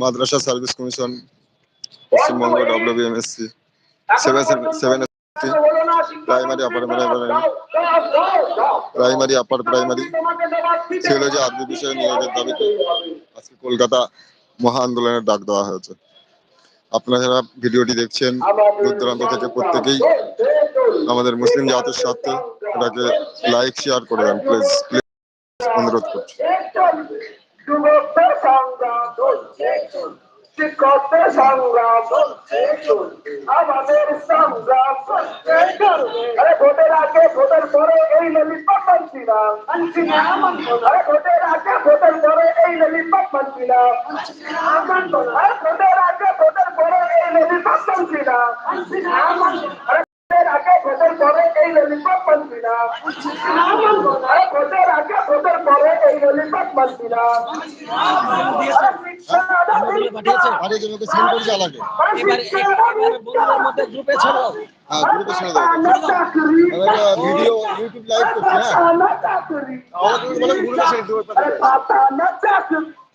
মাদ্রাসা service commission, Paschimbanga WBMSC seven seven primary upper primary primary upper primary ছেলে যে বিষয়ে নিয়োগের দাবিতে আজকে কলকাতা মহা আন্দোলনের ডাক দেওয়া হয়েছে। আপনারা যারা ভিডিওটি দেখছেন দূর দূরান্ত থেকে প্রত্যেকেই আমাদের মুসলিম জাতির স্বার্থে এটাকে লাইক শেয়ার করে দেন প্লিজ প্লিজ অনুরোধ করছি। যুবকদের সংগ্রাম চলছে শিক্ষকদের সংগ্রাম চলছে আমাদের সংগ্রাম চলছে আরে ভোটের আগে ভোটের পরে এই ললিপপ মানছি না। মানছি না আরে ভোটের আগে ভোটের পরে এই ললিপপ মানছি না। আরে ভোটের আগে ভোটের পরে এই ললিপপ মানছি না। আরে ভোটের আগে ভোটের পরে এই ললিপপ মানছি না। আরে ভোটের আগে ভোটের পরে এই ললিপপ মানছি না। হ্যাঁ ভিডিও ইউটিউব লাইভ করছি হ্যাঁ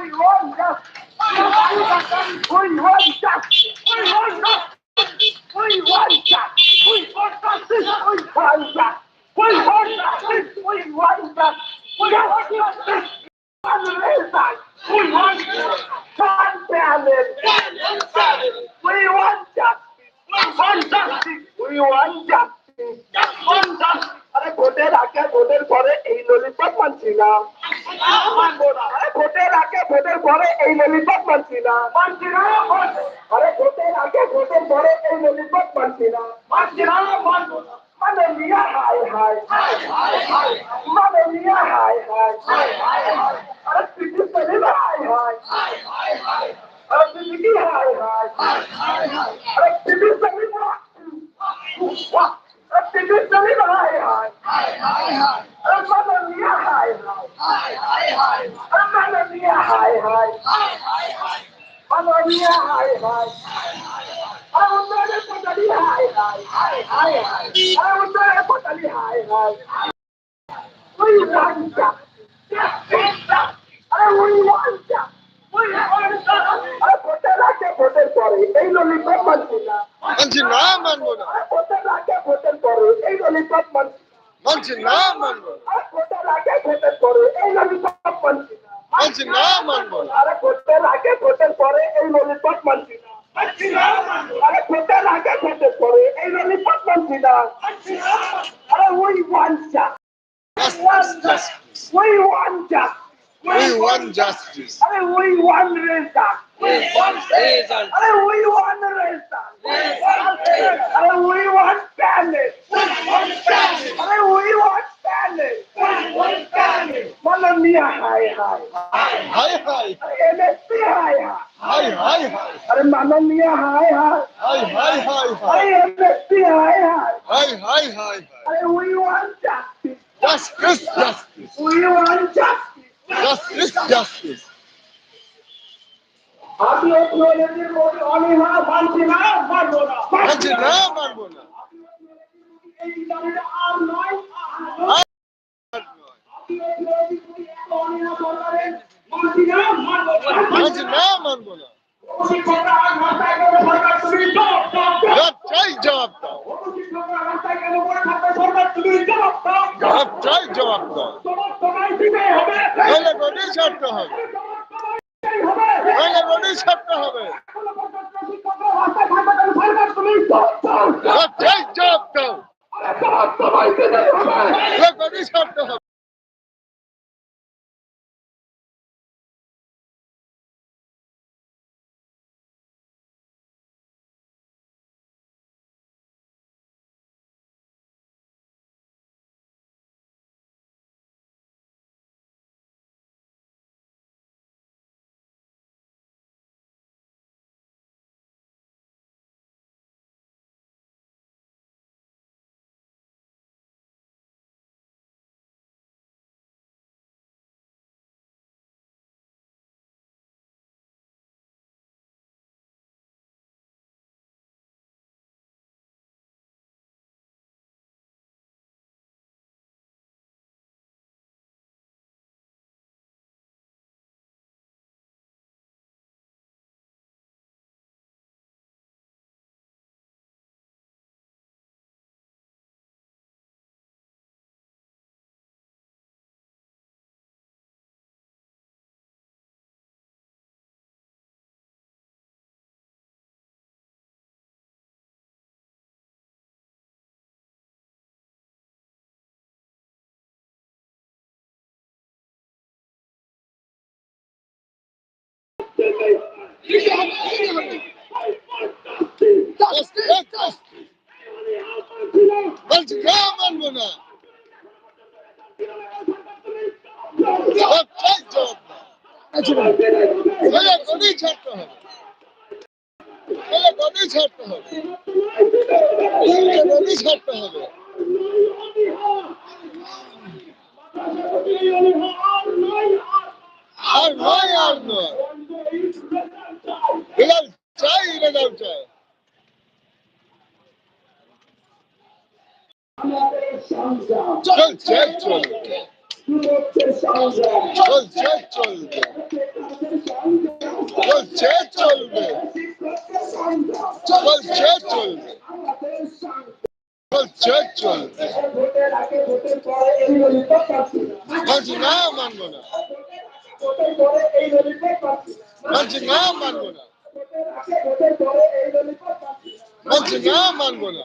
we want justice we want justice we want. Just want justice. আরে ভোটের আগে ভোটের পরে এই ললিপপ মানছি না মানবো না আরে ভোটের আগে ভোটের পরে এই ললিপপ মানছি না। মানছি না আরে ভোটের আগে ভোটের পরে এই ললিপপ মানছি না। মানছি না, মানবো না। মানে মিয়া হাই হাই মানে মিয়া হাই হাই আরে পিছু চলে হাই হাই আরে পিছু কি হাই হাই আরে পিছু চলে আরে পিছু চলে হাই হাই আরে মানে মিয়া হাই হাই আরে মানে হাই মানে মিয়া হাই হাই আরে উন্নয়নের পতালি হাই হাই আরে উন্নয়নের হাই হাই We want justice. আরে want justice. আরে ভোটের আগে ভোটের পরে এই ললিপপ মানছি না মানছি না মানবো না আরে ভোটের আগে ভোটের পরে এই ললিপপ মানছি মানছি না মানবো আরে ভোটের আগে ভোটের পরে এই ললিপপ মানছি না মানছি না মানবো না। আরে ভোটের আগে ভোটের পরে এই ললিপপ মানছি না আরে ভোটের আগে ভোটের পরে এই ললিপপ মানছি না আরে we want justice. Justice, justice. We want justice. We want restart. We want reason. We want restart. We want fairness. We want fairness. We want fairness. We want fairness. Malamiya hi hi. Hi hi. MSP hi hi. Hi hi hi. अरे माननीय हाय हाय हाय हाय हाय हाय MSP हाय हाय हाय हाय हाय अरे we want justice justice justice. We want justice. Justice. Justice justice আমি অগ্রগতির মধ্যে অনিহা মানছি না মানবো না মানছি না মানবো না এই দাবিটা আর নয় আর আপনি অগ্রগতি অনিহা সরকারের মানছি না মানবো না মানছি না মানবো না শিক্ষকরা আজ রাস্তায় গেলে সরকার তুমি জবাব দাও জবাব চাই জবাব দাও শিক্ষকরা হবে। থাকবে মনে সরকার হবে। জবাব দাও জবাব জবাব দাও বলছি গা ছাড়তে হবে ছাড়তে হবে ছাড়তে হবে চলছে চলবে চলছে চলবে চলছে চলবে চলছে চলবে বলছি না, মানবো না। বলছি না, মানবো না। বলছি না, মানবো না।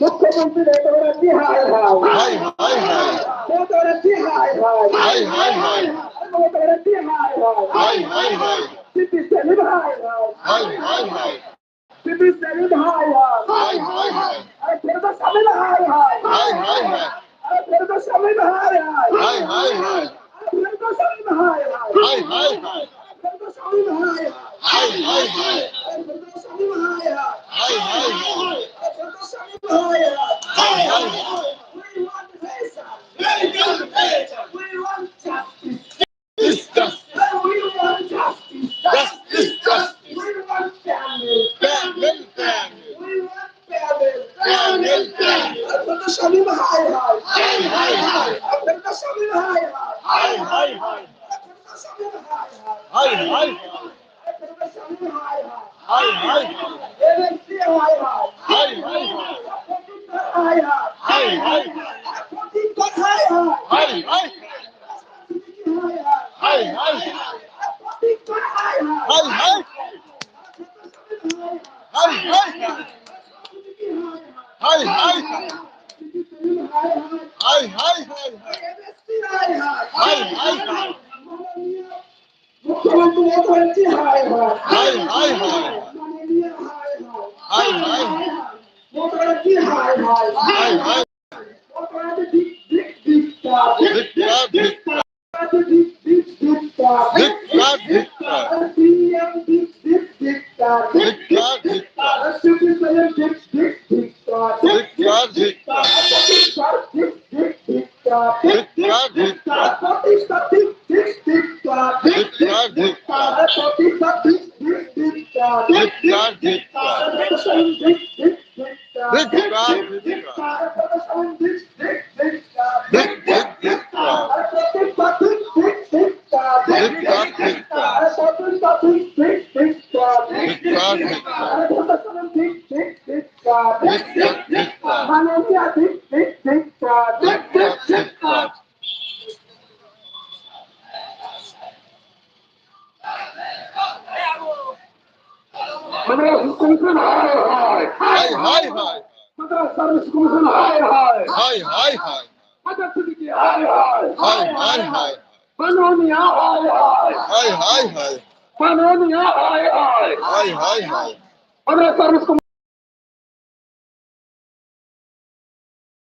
মুখ্যমন্ত্রী রেতবরাজি হাই হাই হাই হাই রেতবরাজি হাই হাই হাই হাই হাই রেতবরাজি হাই হাই হাই হাই সিপি সেলিম হাই হাই হাই হাই সিপি সেলিম হাই হাই হাই হাই আরে ফেরদা সামিল হাই হাই হাই হাই হাই আরে ফেরদা সামিল হাই হাই হাই হাই হাই ফেরদা সামিল হাই হাই হাই হাই ফেরদা সামিল হাই হাই হাই হাই ফেরদা সামিল হাই হাই হাই হাই Hi, hi. Big Big, big, Madras commission হায় হায় হায় হায় হায় মাদ্রাস সার্ভিস কমিশন হায় হায় হায় হায় হায় হাজার সিদ্দিকি হায় হায় হায় হায় হায় মাননীয় হায় হায় হায় হায় হায় Panani, ai, ai. Ai, ai, ai. Abraçarmos com